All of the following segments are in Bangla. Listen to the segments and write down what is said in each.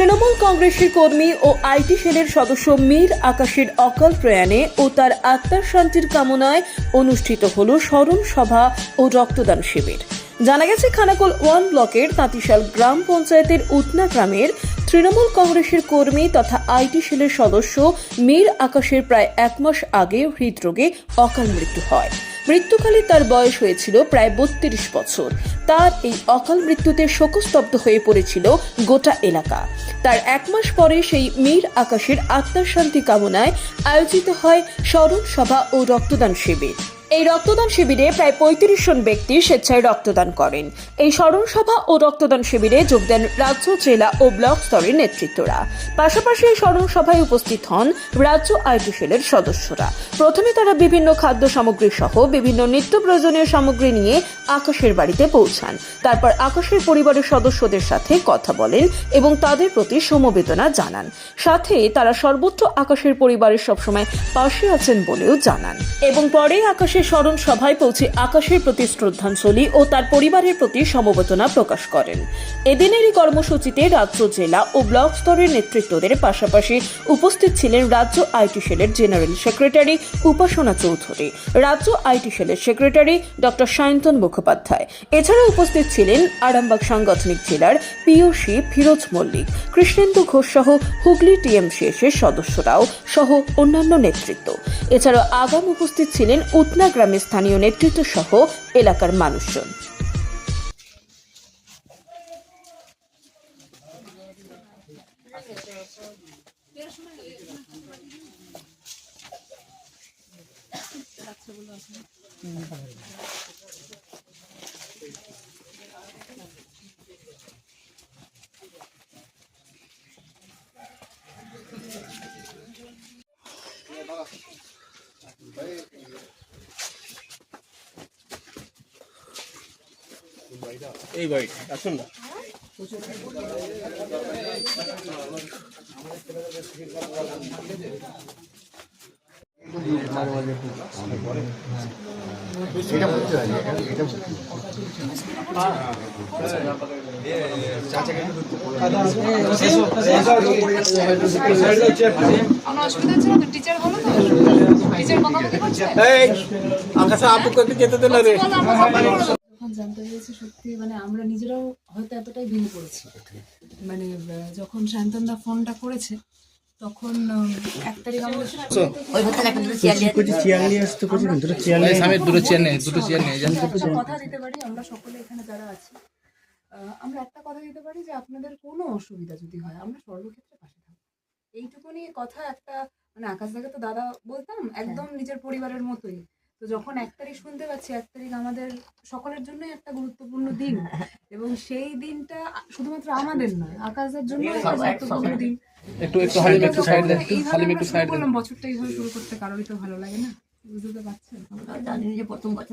তৃণমূল কংগ্রেসের কর্মী ও আইটি সেলের সদস্য মীর আকাশের অকাল প্রয়াণে ও তার আত্মার শান্তির কামনায় অনুষ্ঠিত হল স্মরণ সভা ও রক্তদান শিবির। জানা গেছে, খানাকুল ওয়ান ব্লকের তাঁতিশাল গ্রাম পঞ্চায়েতের উতনা গ্রামের তৃণমূল কংগ্রেসের কর্মী তথা আইটি সেলের সদস্য মীর আকাশের প্রায় এক মাস আগে হৃদরোগে অকাল মৃত্যু হয়। মৃত্যুকালে তার বয়স হয়েছিল প্রায় বত্রিশ বছর। তার এই অকাল মৃত্যুতে শোকস্তব্ধ হয়ে পড়েছিল গোটা এলাকা। তার এক মাস পরে সেই মীর আকাশের আত্মার শান্তি কামনায় আয়োজিত হয় স্মরণ সভা ও রক্তদান শিবির। এই রক্তদান শিবিরে প্রায় পঁয়ত্রিশ জন ব্যক্তি স্বেচ্ছায় রক্তদান করেন। এই স্মরণ সভা ও রক্তদান শিবিরে যোগ দেন রাজ্য, জেলা ও ব্লক স্তরের নেতৃত্বরা। পাশাপাশি এই স্মরণ সভায় উপস্থিত হন রাজ্য আইটি সেলের সদস্যরা। প্রথমে তারা বিভিন্ন খাদ্য সামগ্রী সহ বিভিন্ন নিত্য প্রয়োজনীয় সামগ্রী নিয়ে আকাশের বাড়িতে পৌঁছান। তারপর আকাশের পরিবারের সদস্যদের সাথে কথা বলেন এবং তাদের প্রতি সমবেদনা জানান। সাথে তারা সর্বোচ্চ আকাশের পরিবারের সবসময় পাশে আছেন বলেও জানান। এবং পরে আকাশের স্মরণ সভায় পৌঁছে আকাশের প্রতি শ্রদ্ধাঞ্জলি ও তার পরিবারের প্রতি সমবেদনা প্রকাশ করেন। এদিনের এই কর্মসূচিতে রাজ্য জেলা ও ব্লক স্তরের নেতৃত্বদের পাশাপাশি উপস্থিত ছিলেন রাজ্য আইটি সেলের জেনারেল সেক্রেটারি উপাসনা চৌধুরী, রাজ্য আইটি সেলের সেক্রেটারি ডক্টর সায়ন্তন মুখোপাধ্যায়। এছাড়া উপস্থিত ছিলেন আরামবাগ সাংগঠনিক জেলার পিওসি ফিরোজ মল্লিক, কৃষ্ণেন্দু ঘোষ সহ হুগলি টিএমসিএস এর সদস্যরাও সহ অন্যান্য নেতৃত্ব। এছাড়াও আগাম উপস্থিত ছিলেন উতনা গ্রামের স্থানীয় নেতৃত্ব সহ এলাকার মানুষজন। এই বাড়িটা আসুন না। টিচার বলো তো। আপু করতে যেতে দিল রে? জানতে পেরেছি সত্যি মানে আমরা নিজেরাও হয়তো এতটাই ভেঙে পড়েছি। মানে যখন শান্তনদা ফোনটা করেছে তখন এক তারিখ কথা দিতে পারি আমরা সকলে এখানে যারা আছি। আমরা একটা কথা দিতে পারি যে আপনাদের কোনো অসুবিধা যদি হয় আমরা সর্বক্ষেত্রে পাশে থাকব। এইটুকুনি কথা একটা মানে আকাশ দাকে তো দাদা বলতাম একদম নিজের পরিবারের মতোই। তো যখন এক তারিখ শুনতে পাচ্ছি এক তারিখ আমাদের সকলের জন্যই একটা গুরুত্বপূর্ণ দিন। এবং সেই দিনটা শুধুমাত্র আমাদের নয় আকাশের জন্য একটা গুরুত্বপূর্ণ দিন। একটু একটু হালিম একটু সাইড দেন হালিম একটু সাইড দেন বছরটা এইভাবে শুরু করতে কারোরই তো ভালো লাগে না বুঝতে পারছেন?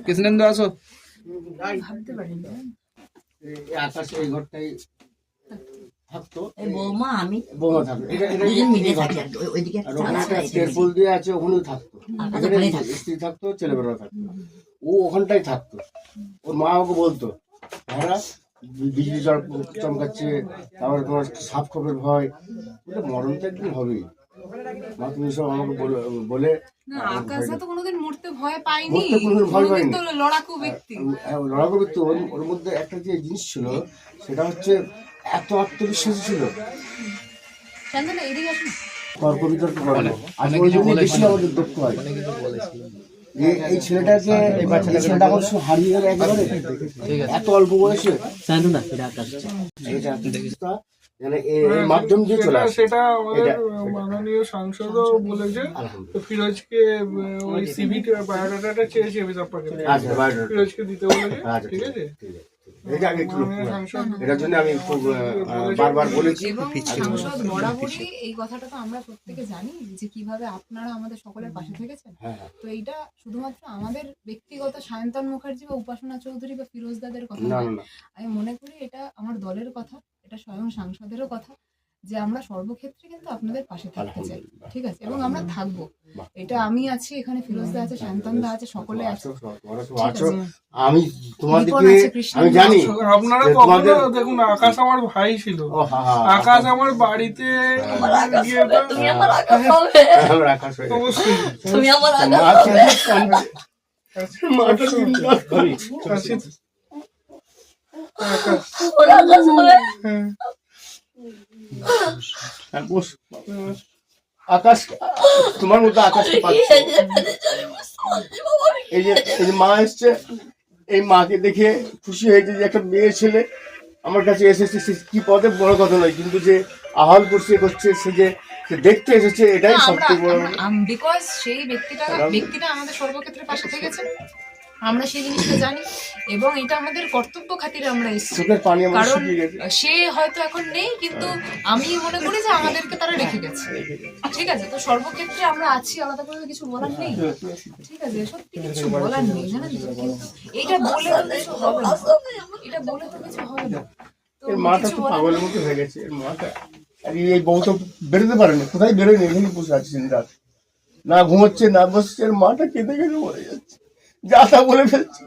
কৃষ্ণেন্দু আসো। ভাবতে পারিনি। আকাশ এই ঘরটাই থাকতো এই বৌমা আমি বৌমা থাকতো। দুজন মিলে থাকি ওইদিকে দিয়ে আছে ওখানেও থাকতো। থাকে। স্ত্রী থাকতো ছেলেবেলা থাকতো। ও ওখানটাই থাকতো। ওর মা ওকে বলতো হ্যাঁ বিজলি চম- চমকাচ্ছে তারপরে তোমার সাপ খপের ভয় মরণ তো একদিন হবেই। মা তুমি সব আমাকে বলে বলে তো কোনোদিন মরতে ভয় লড়াকু ব্যক্তি। ওর- ওর মধ্যে একটা যে জিনিস ছিল সেটা হচ্ছে এত আত্মবিশ্বাসী ছিল। শান্তনা এদিকে আসুন। তর্ক বিতর্ক করে না। আর ওই জন্য বেশি আমাদের দুঃখ হয়। যে এই ছেলেটাকে এই ছেলেটা আমার সব হারিয়ে গেল একেবারে। এত অল্প বয়সে। মানে মাধ্যম দিয়ে চলে সেটা আমাদের এটা- মাননীয় সাংসদও বলেছে। তো ফিরোজকে ওই বায়োডাটাটা চেয়েছে আচ্ছা বাইরে ফিরোজকে দিতে বলেছে। আচ্ছা ঠিক আছে? ঠিক আছে। এটা আমি একটু লক্ষ্য এটার জন্য আমি খুব বারবার বলেছি। সাংসদ বরাবরই এই কথাটা তো আমরা প্রত্যেকে জানি যে কীভাবে আপনারা আমাদের সকলের পাশে থেকেছেন। হ্যাঁ হ্যাঁ। তো এইটা শুধুমাত্র আমাদের ব্যক্তিগত সায়ন্তন মুখার্জি বা উপাসনা চৌধুরী বা ফিরোজ দাদের কথা আমি মনে করি এটা আমার দলের কথা এটা স্বয়ং সাংসদেরও কথা। যে আমরা সর্বক্ষেত্রে কিন্তু আপনাদের পাশে থাকতে চাই ঠিক আছে? এবং আমরা থাকব। এটা আমি আছি এখানে ফিরোজদা আছে শান্তনদা আছে সকলে আছে। তো আমি তোমাদেরকে আমি জানি আপনারা যে কখনো দেখুন আকাশ আমার ভাই ছিল। আকাশ আমার বাড়িতে তুমি আমার আকাশ হবে। আমার আকাশ হয়ে। অবশ্যই। তুমি আমার আকাশ হবে। করি। আকাশ হবে। হ্যাঁ। আকাশ তোমার মতো আকাশ পাচ্ছ? এই যে এই যে মা এসছে এই মাকে দেখে খুশি হয়েছে যে একটা মেয়ে ছেলে আমার কাছে এসেছে। সে কি পদে বড় কথা নয় কিন্তু যে আহল করছে করছে সে যে সে দেখতে এসেছে এটাই সবচেয়ে বড় বিকজ সেই ব্যক্তিটা ব্যক্তিটা আমাদের সর্বক্ষেত্রে পাশে থেকেছে। আমরা সেই জিনিসটা জানি এবং এটা আমাদের কর্তব্য খাতিরে আমরা এসেছি। কারণ সে হয়তো এখন নেই কিন্তু আমি মনে করি যে আমাদেরকে তারা রেখে গেছে। ঠিক আছে তো সর্বক্ষেত্রে আমরা আছি আলাদা করে কিছু বলার নেই। ঠিক আছে সত্যি কিছু বলার নেই জানেন তো? কিন্তু এটা বলে তো কিছু হবে না। এটা বলে তো কিছু হবে না। এর তো পাগলের মতো হয়ে গেছে এর আর এই বউ তো বেরোতে পারেনি কোথায় বেরোয়নি? এখানে বসে আছে চিন্তা না ঘুমোচ্ছে না বসছে এর মাটা কেঁদে কেঁদে মরে যাচ্ছে। যা তা বলে ফেলছে।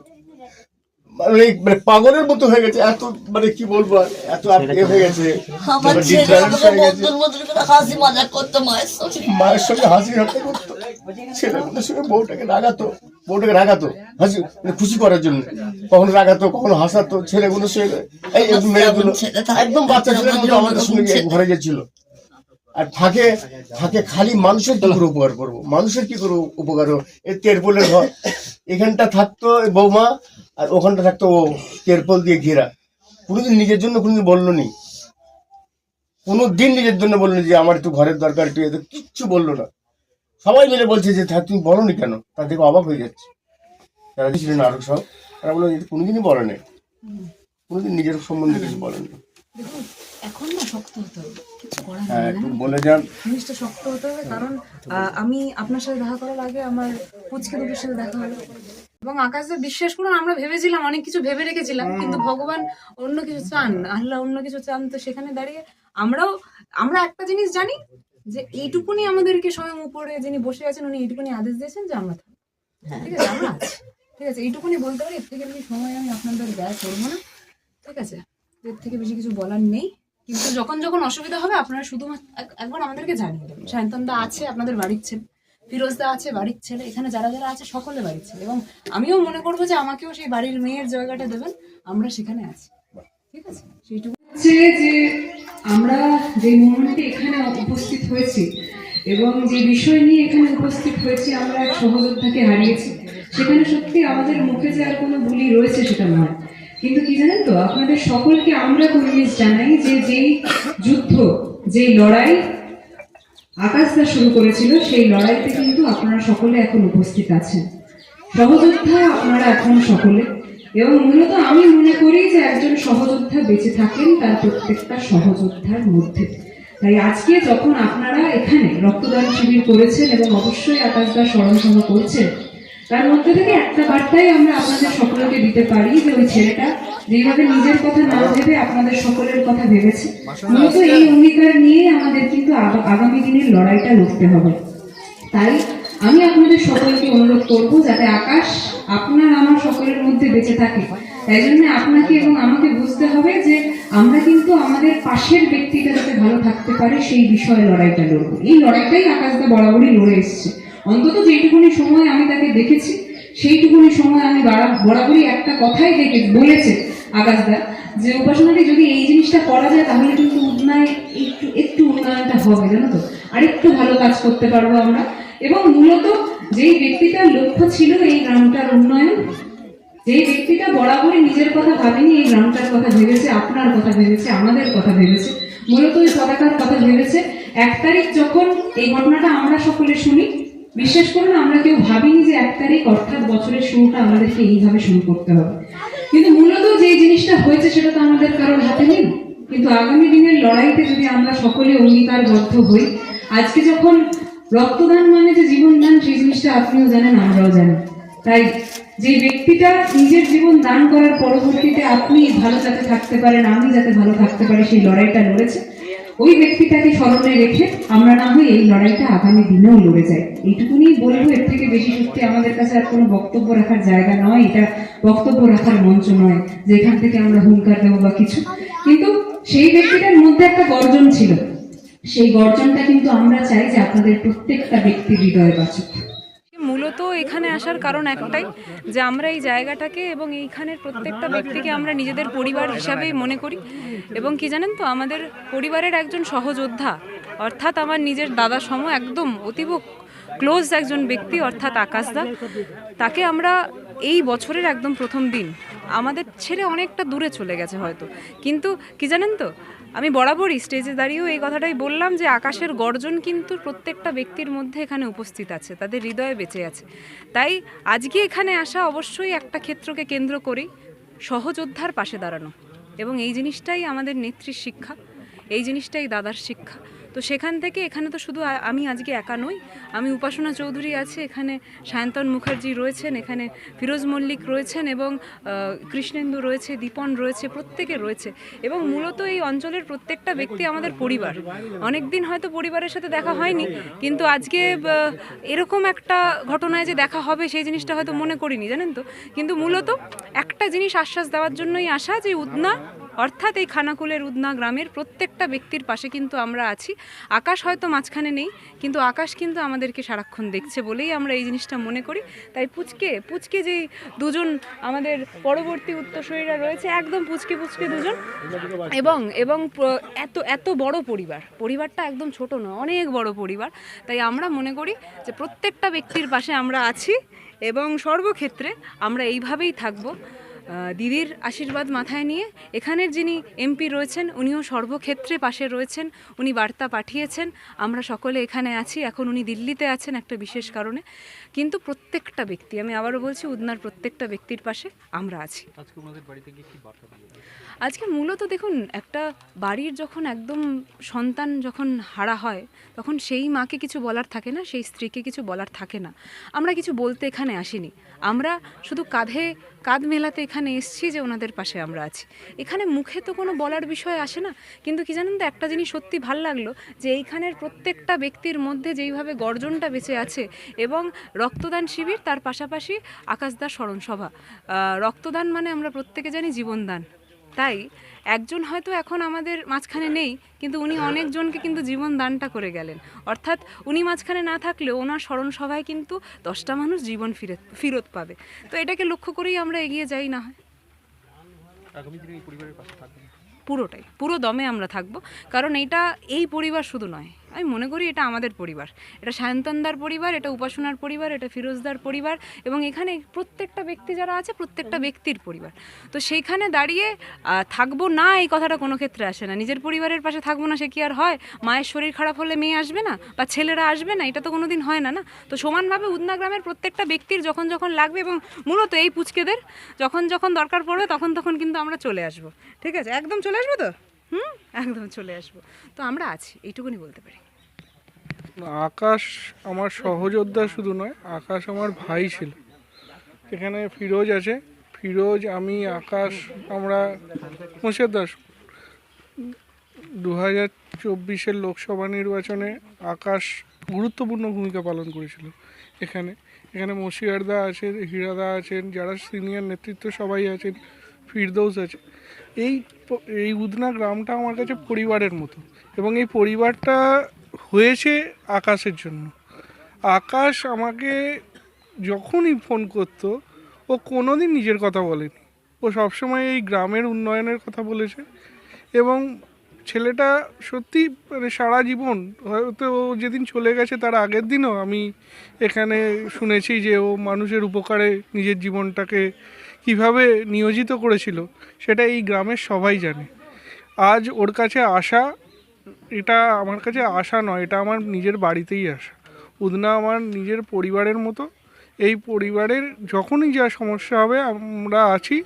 মানে মানে পাগলের মতো হয়ে গেছে এত মানে কি বলব আর, এত আর এ হয়ে গেছে। আমার ছেলে আমাকে বন্ধুর মতন করে হাসি মজা করতো মায়ের সঙ্গে। মায়ের সঙ্গে হাসি ঠাট্টা করতো। ছেলেগুলোর সঙ্গে বউটাকে রাগাতো বউটাকে রাগাতো হাসি মানে খুশি করার জন্য। কখনো রাগাতো কখনো হাসাতো ছেলেগুলোর সঙ্গে এই একদম মেয়েগুলো একদম বাচ্চা ছেলের মতো আমাদের সঙ্গে ঘরে গেছিল আর ফাঁকে ফাঁকে খালি মানুষের কি করে উপকার করব? মানুষের কি করে উপকার এই তেরপোলের ঘর। এখানটা থাকতো বৌমা, আর ওখানটা থাকতো ও তেরপল দিয়ে ঘেরা। কোনোদিন নিজের জন্য কোনোদিন বলল নি কোনো দিন নিজের জন্য বলল না যে আমার একটু ঘরের দরকার, একটু এদের কিচ্ছু বলল না। সবাই মিলে বলছে যে থাক তুমি বলো নি কেন? তার দেখে অবাক হয়ে যাচ্ছে। তারা ছিলেন আরও সব তারা বলল, "এটা কোনোদিনই বলে নেই কোনোদিন নিজের সম্বন্ধে কিছু বলেনি। এখন না শক্ত হতে হবে। কিছু করার হ্যাঁ বলে যান। জিনিসটা শক্ত হতে হবে কারণ আহ, আমি আপনার সাথে দেখা করার আগে আমার পুচকে দুটোর সাথে দেখা হলো। এবং আকাশে বিশ্বাস করুন আমরা ভেবেছিলাম অনেক কিছু ভেবে রেখেছিলাম কিন্তু ভগবান অন্য কিছু চান আল্লাহ অন্য কিছু চান তো সেখানে দাঁড়িয়ে আমরাও আমরা একটা জিনিস জানি যে এইটুকুনি আমাদেরকে স্বয়ং উপরে যিনি বসে আছেন উনি এইটুকুনি আদেশ দিয়েছেন যে আমরা থাকব। ঠিক আছে আমরা আছি। ঠিক আছে এইটুকুনি বলতে পারি এর থেকে বেশি সময় আমি আপনাদের ব্যয় করব না। ঠিক আছে এর থেকে বেশি কিছু বলার নেই। কিন্তু যখন যখন অসুবিধা হবে, আপনারা শুধুমাত্র একবার আমাদেরকে জানিয়ে দেবেন। সায়ন্তনদা আছে আপনাদের বাড়ির ছেলে ফিরোজদা আছে বাড়ির ছেলে, এখানে যারা যারা আছে সকলে বাড়ির ছেলে। এবং আমিও মনে করব যে আমাকেও সেই বাড়ির মেয়ের জায়গাটা দেবেন, আমরা সেখানে আছি। ঠিক আছে? সেইটুকু হচ্ছে যে আমরা যে মুহূর্তে এখানে উপস্থিত হয়েছি এবং যে বিষয় নিয়ে এখানে উপস্থিত হয়েছি, আমরা এক সহযোদ্ধাকে হারিয়েছি। সেখানে সত্যি আমাদের মুখে যে আর কোনো বুলি রয়েছে সেটা নয়। কিন্তু কি জানেন তো, আপনাদের সকলকে আমরা পরিবেশ জানাই যে যেই যুদ্ধ, যেই লড়াই আকাশদা শুরু করেছিল, সেই লড়াইতে কিন্তু আপনারা সকলে এখন উপস্থিত আছেন। সহযোদ্ধা আপনারা এখন সকলে। এবং মূলত আমি মনে করি যে একজন সহযোদ্ধা বেঁচে থাকেন, তার প্রত্যেকটা সহযোদ্ধার মধ্যে। তাই আজকে যখন আপনারা এখানে রক্তদান শিবির করেছেন এবং অবশ্যই আকাশদা স্মরণ সভা করছেন তার মধ্যে থেকে একটা বার্তাই আমরা আপনাদের সকলকে দিতে পারি যে ওই ছেলেটা যেভাবে নিজের কথা না ভেবে আপনাদের সকলের কথা ভেবেছে মূলত এই অঙ্গীকার নিয়ে আমাদের কিন্তু আগামী দিনের লড়াইটা লড়তে হবে। তাই আমি আপনাদের সকলকে অনুরোধ করব যাতে আকাশ আপনার আমার সকলের মধ্যে বেঁচে থাকে। তাই জন্য আপনাকে এবং আমাকে বুঝতে হবে যে আমরা কিন্তু আমাদের পাশের ব্যক্তিটা যাতে ভালো থাকতে পারে সেই বিষয়ে লড়াইটা লড়বো। এই লড়াইটাই আকাশদা বরাবরই লড়ে এসছে। অন্তত যেটুকুনি সময় আমি তাকে দেখেছি, সেইটুকুনি সময় আমি বারা- বরাবরই একটা কথাই দেখে, বলেছে আকাশদা যে উপাসনাটি যদি এই জিনিসটা করা যায়, তাহলে কিন্তু উন্নয়ন একটু একটু উন্নয়নটা হবে, জানো তো? আরেকটু ভালো কাজ করতে পারব আমরা। এবং মূলত যেই ব্যক্তিটার লক্ষ্য ছিল এই গ্রামটার উন্নয়ন, যেই ব্যক্তিটা বরাবরই নিজের কথা ভাবেনি, এই গ্রামটার কথা ভেবেছে, আপনার কথা ভেবেছে, আমাদের কথা ভেবেছে, মূলত ওই পতাকার কথা ভেবেছে। এক তারিখ যখন এই ঘটনাটা আমরা সকলে শুনি বিশ্বাস করুন, আমরা কেউ ভাবিনি যে এক তারিখ অর্থাৎ বছরের শুরুটা আমাদেরকে এইভাবে শুরু করতে হবে। কিন্তু মূলত যে জিনিসটা হয়েছে সেটা তো আমাদের কারোর হাতে নেই। কিন্তু আগামী দিনের লড়াইতে যদি আমরা সকলে অঙ্গীকারবদ্ধ হই, আজকে যখন রক্তদান মানে যে জীবনদান সেই জিনিসটা আপনিও জানেন, আমরাও জানি। তাই যে ব্যক্তিটা নিজের জীবন দান করার পরবর্তীতে আপনি ভালো যাতে থাকতে পারেন, আমি যাতে ভালো থাকতে পারি, সেই লড়াইটা লড়েছে। ওই ব্যক্তিটাকে স্মরণে রেখে আমরা না হয় এই লড়াইটা আগামী দিনেও লড়ে যাই। এইটুকুনি বলব, এর থেকে বেশি সত্যি আমাদের কাছে আর কোনো বক্তব্য রাখার জায়গা নয়, এটা বক্তব্য রাখার মঞ্চ নয় যে এখান থেকে আমরা হুঙ্কার দেবো বা কিছু। কিন্তু সেই ব্যক্তিটার মধ্যে একটা গর্জন ছিল। সেই গর্জনটা কিন্তু আমরা চাই যে আপনাদের প্রত্যেকটা ব্যক্তির হৃদয়ে বাঁচুক। মূলত এখানে আসার কারণ একটাই, যে আমরা এই জায়গাটাকে এবং এইখানের প্রত্যেকটা ব্যক্তিকে আমরা নিজেদের পরিবার হিসাবেই মনে করি। এবং কি জানেন তো, আমাদের পরিবারের একজন সহযোদ্ধা, অর্থাৎ আমার নিজের দাদা সম একদম অতীব ক্লোজ একজন ব্যক্তি, অর্থাৎ আকাশদা, তাকে আমরা এই বছরের একদম প্রথম দিন, আমাদের ছেড়ে অনেকটা দূরে চলে গেছে হয়তো। কিন্তু কি জানেন তো আমি বরাবরই স্টেজে দাঁড়িয়েও এই কথাটাই বললাম যে আকাশের গর্জন কিন্তু প্রত্যেকটা ব্যক্তির মধ্যে এখানে উপস্থিত আছে, তাদের হৃদয়ে বেঁচে আছে। তাই আজকে এখানে আসা অবশ্যই একটা ক্ষেত্রকে কেন্দ্র করেই সহযোদ্ধার পাশে দাঁড়ানো। এবং এই জিনিসটাই আমাদের নেত্রীর শিক্ষা, এই জিনিসটাই দাদার শিক্ষা। তো সেখান থেকে এখানে তো শুধু আমি আজকে একা নই, আমি উপাসনা চৌধুরী আছে, এখানে সায়ন্তন মুখার্জি রয়েছেন, এখানে ফিরোজ মল্লিক রয়েছেন এবং কৃষ্ণেন্দু রয়েছে, দীপন রয়েছে, প্রত্যেকে রয়েছে এবং মূলত এই অঞ্চলের প্রত্যেকটা ব্যক্তি আমাদের পরিবার। অনেক দিন হয়তো পরিবারের সাথে দেখা হয়নি, কিন্তু আজকে এরকম একটা ঘটনায় যে দেখা হবে সেই জিনিসটা হয়তো মনে করিনি, জানেন তো? কিন্তু মূলত একটা জিনিস আশ্বাস দেওয়ার জন্যই আসা যে উদনা অর্থাৎ এই খানাকুলের উদনা গ্রামের প্রত্যেকটা ব্যক্তির পাশে কিন্তু আমরা আছি। আকাশ হয়তো মাঝখানে নেই, কিন্তু আকাশ কিন্তু আমাদেরকে সারাক্ষণ দেখছে বলেই আমরা এই জিনিসটা মনে করি। তাই পুচকে পুচকে যেই দুজন আমাদের পরবর্তী উত্তরসূরিরা রয়েছে, একদম পুচকে পুচকে দুজন। এবং এবং এত এত বড় পরিবার। পরিবারটা একদম ছোট নয়, অনেক বড় পরিবার। তাই আমরা মনে করি যে প্রত্যেকটা ব্যক্তির পাশে আমরা আছি এবং সর্বক্ষেত্রে আমরা এইভাবেই থাকব। দিদির আশীর্বাদ মাথায় নিয়ে এখানের যিনি এমপি রয়েছেন উনিও সর্বক্ষেত্রে পাশে রয়েছেন উনি বার্তা পাঠিয়েছেন। আমরা সকলে এখানে আছি এখন উনি দিল্লিতে আছেন একটা বিশেষ কারণে। কিন্তু প্রত্যেকটা ব্যক্তি আমি আবারও বলছি উদনার প্রত্যেকটা ব্যক্তির পাশে আমরা আছি। আজকে মূলত দেখুন একটা বাড়ির যখন একদম সন্তান যখন হারা হয় তখন সেই মাকে কিছু বলার থাকে না সেই স্ত্রীকে কিছু বলার থাকে না। আমরা কিছু বলতে এখানে আসিনি। আমরা শুধু কাঁধে, কাঁধ মেলাতে এখানে এসছি যে ওনাদের পাশে আমরা আছি। এখানে মুখে তো কোনো বলার বিষয় আসে না, কিন্তু কি জানেন তো, একটা জিনিস সত্যি ভালো লাগল যে এইখানের প্রত্যেকটা ব্যক্তির মধ্যে যেইভাবে গর্জনটা বেঁচে আছে এবং রক্তদান শিবির, তার পাশাপাশি আকাশদা স্মরণসভা। রক্তদান মানে আমরা প্রত্যেকে জানি জীবনদান। তাই একজন হয়তো এখন আমাদের মাঝখানে নেই কিন্তু উনি অনেকজনকে কিন্তু জীবন দানটা করে গেলেন। অর্থাৎ উনি মাঝখানে না থাকলেও ওনার স্মরণ সভায় কিন্তু দশটা মানুষ জীবন ফিরে ফেরত পাবে। তো এটাকে লক্ষ্য করেই আমরা এগিয়ে যাই না হয়। পুরোটাই পুরো দমে আমরা থাকব। কারণ এটা এই পরিবার শুধু নয় আমি মনে করি এটা আমাদের পরিবার। এটা সায়ন্তনদার পরিবার, এটা উপাসনার পরিবার, এটা ফিরোজদার পরিবার এবং এখানে প্রত্যেকটা ব্যক্তি যারা আছে, প্রত্যেকটা ব্যক্তির পরিবার। তো সেইখানে দাঁড়িয়ে থাকব না এই কথাটা কোনো ক্ষেত্রে আসে না। নিজের পরিবারের পাশে থাকব না সে কি আর হয়? মায়ের শরীর খারাপ হলে মেয়ে আসবে না? বা ছেলেরা আসবে না? এটা তো কোনো দিন হয় না না? তো সমানভাবে উদনা গ্রামের প্রত্যেকটা ব্যক্তির যখন যখন লাগবে এবং মূলত এই পুচকেদের যখন যখন দরকার পড়বে, তখন তখন কিন্তু আমরা চলে আসব। ঠিক আছে? একদম চলে আসব তো? হুম? একদম চলে আসব। তো আমরা আছি, এইটুকুনি বলতে পারি। আকাশ আমার সহযোদ্ধা শুধু নয়, আকাশ আমার ভাই ছিল। এখানে ফিরোজ আছে। ফিরোজ, আমি, আকাশ, আমরা মুর্শিদ দাস। দু হাজার চব্বিশের লোকসভা নির্বাচনে আকাশ গুরুত্বপূর্ণ ভূমিকা পালন করেছিল এখানে। এখানে মশিয়ারদা আছেন, হীরাদা আছেন, যারা সিনিয়র নেতৃত্ব সবাই আছেন। ফিরদৌস আছে। এই এই উদনা গ্রামটা আমার কাছে পরিবারের মতো এবং এই পরিবারটা হয়েছে আকাশের জন্য। আকাশ আমাকে যখনই ফোন করতো, ও কোনোদিন নিজের কথা বলেনি। ও সবসময় এই গ্রামের উন্নয়নের কথা বলেছে এবং ছেলেটা সত্যি মানে সারা জীবন, হয়তো ও যেদিন চলে গেছে তার আগের দিনও আমি এখানে শুনেছি যে ও মানুষের উপকারে নিজের জীবনটাকে কীভাবে নিয়োজিত করেছিল, সেটা এই গ্রামের সবাই জানে। আজ ওর কাছে আসা এটা আমার কাছে আশা নয়, এটা আমার নিজের বাড়িতেই আসা উদনা আমার নিজের পরিবারের মতো। এই পরিবারের যখনই যা সমস্যা হবে, আমরা আছি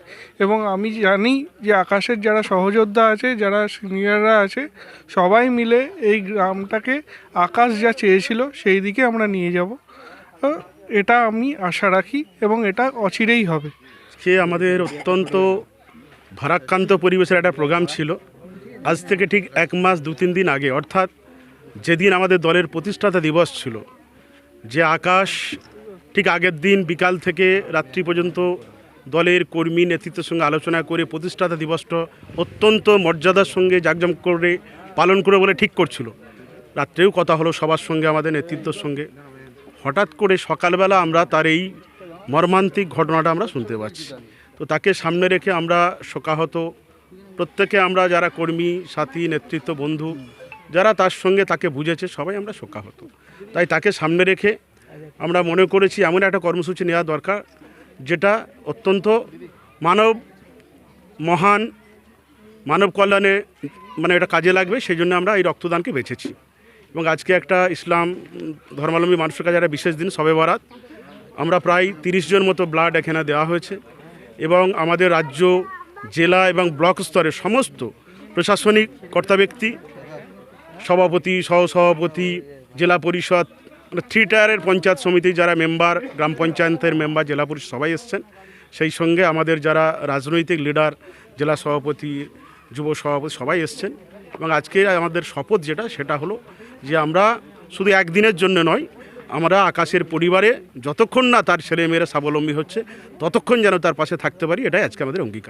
এবং আমি জানি যে আকাশের যারা সহযোদ্ধা আছে, যারা সিনিয়ররা আছে, সবাই মিলে এই গ্রামটাকে আকাশ যা চেয়েছিল, সেই দিকে আমরা নিয়ে যাব। এটা আমি আশা রাখি এবং এটা অচিরেই হবে। সে আমাদের অত্যন্ত ভারাক্রান্ত পরিবেশের একটা প্রোগ্রাম ছিল। আজ থেকে ঠিক এক মাস দু তিন দিন আগে, অর্থাৎ যেদিন আমাদের দলের প্রতিষ্ঠাতা দিবস ছিল, যে আকাশ ঠিক আগের দিন বিকাল থেকে রাত্রি পর্যন্ত দলের কর্মী নেতৃত্বের সঙ্গে আলোচনা করে প্রতিষ্ঠাতা দিবসটা অত্যন্ত মর্যাদার সঙ্গে জাকজম করে পালন করে বলে ঠিক করছিল। রাত্রেও কথা হলো সবার সঙ্গে, আমাদের নেতৃত্বের সঙ্গে। হঠাৎ করে সকালবেলা আমরা তার এই মর্মান্তিক ঘটনাটা আমরা শুনতে পাচ্ছি। তো তাকে সামনে রেখে আমরা শোকাহত। প্রত্যেকে আমরা যারা কর্মী, সাথী, নেতৃত্ব, বন্ধু, যারা তার সঙ্গে তাকে বুঝেছে, সবাই আমরা শোকাহত। তাই তাকে সামনে রেখে আমরা মনে করেছি এমন একটা কর্মসূচি নেওয়া দরকার, যেটা অত্যন্ত মানব, মহান, মানব কল্যাণে মানে এটা কাজে লাগবে, সেই জন্য আমরা এই রক্তদানকে বেছেছি। এবং আজকে একটা ইসলাম ধর্মাবলম্বী মানুষের কাছে একটা বিশেষ দিন, সবে বরাত। আমরা প্রায় তিরিশ জন মতো ব্লাড এখানে দেওয়া হয়েছে এবং আমাদের রাজ্য, জেলা এবং ব্লক স্তরের সমস্ত প্রশাসনিক কর্তা ব্যক্তি, সভাপতি, সহসভাপতি, জেলা পরিষদ মানে থ্রি টায়ারের পঞ্চায়েত সমিতির যারা মেম্বার গ্রাম পঞ্চায়েতের মেম্বার জেলা পরিষদ সবাই এসছেন। সেই সঙ্গে আমাদের যারা রাজনৈতিক লিডার জেলা সভাপতি, যুব সভাপতি সবাই এসছেন। এবং আজকে আমাদের শপথ যেটা, সেটা হলো যে আমরা শুধু একদিনের জন্য নয় আমরা আকাশের পরিবারে যতক্ষণ না তার ছেলেমেয়েরা স্বাবলম্বী হচ্ছে, ততক্ষণ যেন তার পাশে থাকতে পারি, এটাই আজকে আমাদের অঙ্গীকার।